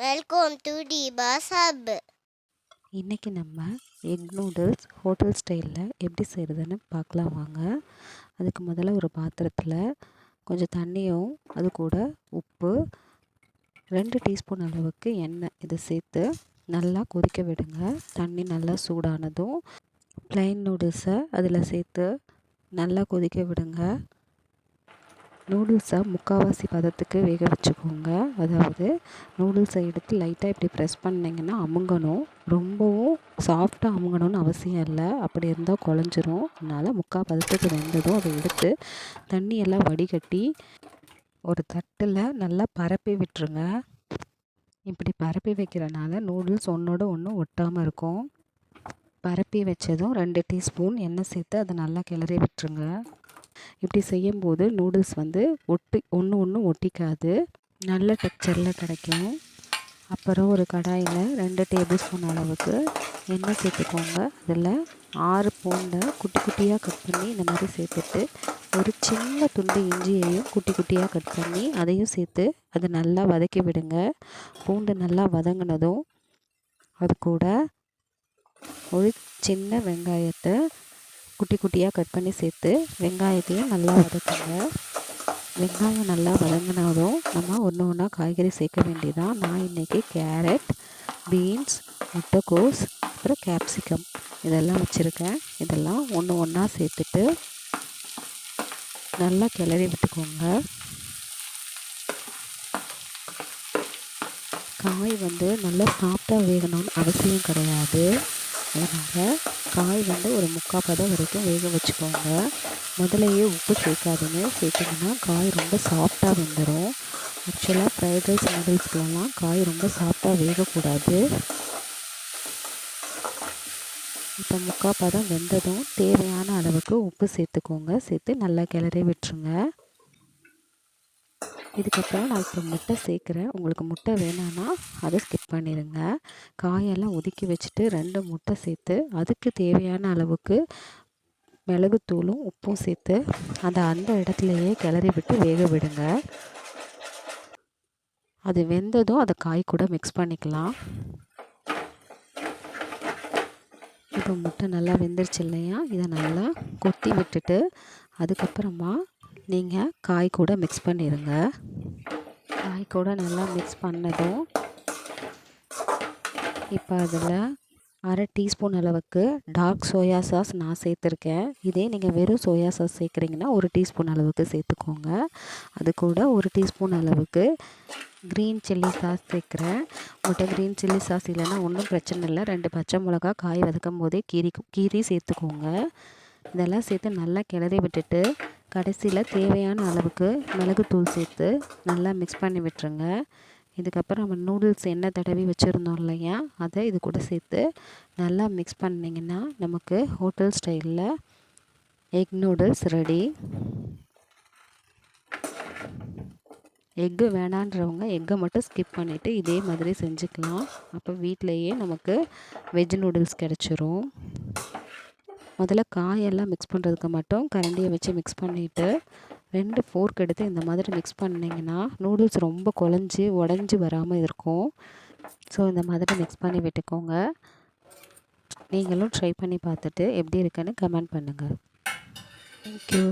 Welcome to டிபாஸ் hub இன்றைக்கி நம்ம egg noodles hotel ஸ்டைலில் எப்படி செய்கிறதுன்னு பார்க்கலாம் வாங்க. அதுக்கு முதல்ல ஒரு பாத்திரத்தில் கொஞ்சம் தண்ணியும் அது கூட உப்பு ரெண்டு டீஸ்பூன் அளவுக்கு எண்ணெய் இதை சேர்த்து நல்லா கொதிக்க விடுங்க. தண்ணி நல்லா சூடானதும் ப்ளைன் நூடுல்ஸை அதில் சேர்த்து நல்லா கொதிக்க விடுங்க. நூடுல்ஸை முக்கால்வாசி பதத்துக்கு வேக வச்சுக்கோங்க. அதாவது நூடுல்ஸை எடுத்து லைட்டாக இப்படி ப்ரெஸ் பண்ணிங்கன்னா அமுங்கணும். ரொம்பவும் சாஃப்டாக அமுங்கணும்னு அவசியம் இல்லை. அப்படி இருந்தால் குழஞ்சிரும். அதனால் முக்கால் பதத்துக்கு வெந்ததும் அதை எடுத்து தண்ணியெல்லாம் வடிகட்டி ஒரு தட்டில் நல்லா பரப்பி விட்டுருங்க. இப்படி பரப்பி வைக்கிறனால நூடுல்ஸ் ஒன்றோட ஒன்று ஒட்டாமல் இருக்கும். பரப்பி வச்சதும் ரெண்டு டீஸ்பூன் எண்ணெய் சேர்த்து அதை நல்லா கிளறி விட்டுருங்க. இப்படி செய்யும்போது நூடுல்ஸ் வந்து ஒட்டி ஒன்று ஒன்று ஒட்டிக்காது. நல்ல டெக்ஸ்சரில் கிடைக்கும். அப்புறம் ஒரு கடாயில் ரெண்டு டேபிள் ஸ்பூன் அளவுக்கு எண்ணெய் சேர்த்துக்கோங்க. அதில் ஆறு பூண்டை குட்டி குட்டியாக கட் பண்ணி இந்த மாதிரி சேர்த்துட்டு ஒரு சின்ன துண்டு இஞ்சியையும் குட்டி குட்டியாக கட் பண்ணி அதையும் சேர்த்து அதை நல்லா வதக்கி விடுங்க. பூண்டு நல்லா வதங்கினதும் அது கூட ஒரு சின்ன வெங்காயத்தை குட்டி குட்டியாக கட் பண்ணி சேர்த்து வெங்காயத்தையும் நல்லா வதக்குங்க. வெங்காயம் நல்லா வதங்கினாலும் நம்ம ஒன்று ஒன்றா காய்கறி சேர்க்க வேண்டியதான் நான் இன்றைக்கி கேரட் பீன்ஸ் முட்டைக்கோஸ் அப்புறம் கேப்சிகம் இதெல்லாம் வச்சுருக்கேன். இதெல்லாம் ஒன்று ஒன்றா சேர்த்துட்டு நல்லா கிளறி விட்டுக்கோங்க. காய் வந்து நல்லா சாஃப்டாக வேகணும்னு அவசியம் கிடையாது. அதனால் காய் வந்து ஒரு முக்கால் பதம் வரைக்கும் வேக வச்சுக்கோங்க. முதலையே உப்பு சேர்க்காதுங்க. சேர்த்திங்கன்னா காய் ரொம்ப சாஃப்டாக வெந்துடும் ஆக்சுவலாக ஃப்ரைட் ரைஸ் நூடுல்ஸ்க்கெலாம் காய் ரொம்ப சாஃப்டாக வேகக்கூடாது. இப்போ முக்கால் பதம் வெந்ததும் தேவையான அளவுக்கு உப்பு சேர்த்துக்கோங்க. சேர்த்து நல்லா கிளறி விட்டுருங்க. இதுக்கப்புறம் நான் இப்போ முட்டை சேர்க்குறேன். உங்களுக்கு முட்டை வேணான்னா அதை ஸ்கிப் பண்ணிடுங்க. காயெல்லாம் ஒதுக்கி வச்சுட்டு ரெண்டு முட்டை சேர்த்து அதுக்கு தேவையான அளவுக்கு மிளகுத்தூளும் உப்பும் சேர்த்து அதை அந்த இடத்துலையே கிளறி விட்டு வேக விடுங்க. அது வெந்ததும் அதை காய் கூட மிக்ஸ் பண்ணிக்கலாம். இப்போ முட்டை நல்லா வெந்துருச்சு இல்லையா? இதை நல்லா கொத்தி விட்டுட்டு அதுக்கப்புறமா நீங்கள் காய் கூட மிக்ஸ் பண்ணிடுங்க காய் கூட நல்லா மிக்ஸ் பண்ணதும் இப்போ அதில் அரை டீஸ்பூன் அளவுக்கு டார்க் சோயா சாஸ் நான் சேர்த்துருக்கேன். இதே நீங்கள் வெறும் சோயா சாஸ் சேர்க்குறீங்கன்னா ஒரு டீஸ்பூன் அளவுக்கு சேர்த்துக்கோங்க. அது கூட ஒரு டீஸ்பூன் அளவுக்கு க்ரீன் சில்லி சாஸ் சேர்க்குறேன். உங்கள்கிட்ட க்ரீன் சில்லி சாஸ் இல்லைன்னா ஒன்றும் பிரச்சனை இல்லை. ரெண்டு பச்சை மிளகா காய் வதக்கும் போதே கீரி கீரி சேர்த்துக்கோங்க. இதெல்லாம் சேர்த்து நல்லா கிளறி விட்டுட்டு கடைசியில் தேவையான அளவுக்கு மிளகுத்தூள் சேர்த்து நல்லா மிக்ஸ் பண்ணி விட்டுருங்க. இதுக்கப்புறம் நம்ம நூடுல்ஸ் எண்ணெய் தடவி வச்சுருந்தோம் இல்லையா? அதை இது கூட சேர்த்து நல்லா மிக்ஸ் பண்ணிங்கன்னா நமக்கு ஹோட்டல் ஸ்டைலில் எக் நூடுல்ஸ் ரெடி எக்கு வேணான்றவங்க எக்கை மட்டும் ஸ்கிப் பண்ணிவிட்டு இதே மாதிரி செஞ்சுக்கலாம். அப்போ வீட்டிலையே நமக்கு வெஜ் நூடுல்ஸ் கிடச்சிரும். முதல்ல காயெல்லாம் மிக்ஸ் பண்ணுறதுக்கு மட்டும் கரண்டியை வச்சு மிக்ஸ் பண்ணிவிட்டு ரெண்டு ஃபோர்க் எடுத்து இந்த மாதிரி மிக்ஸ் பண்ணிங்கன்னா நூடுல்ஸ் ரொம்ப குழஞ்சி உடஞ்சி வராமல் இருக்கும். ஸோ இந்த மாதிரி மிக்ஸ் பண்ணி விட்டுக்கோங்க. நீங்களும் ட்ரை பண்ணி பார்த்துட்டு எப்படி இருக்குன்னு கமெண்ட் பண்ணுங்கள் தேங்க்யூ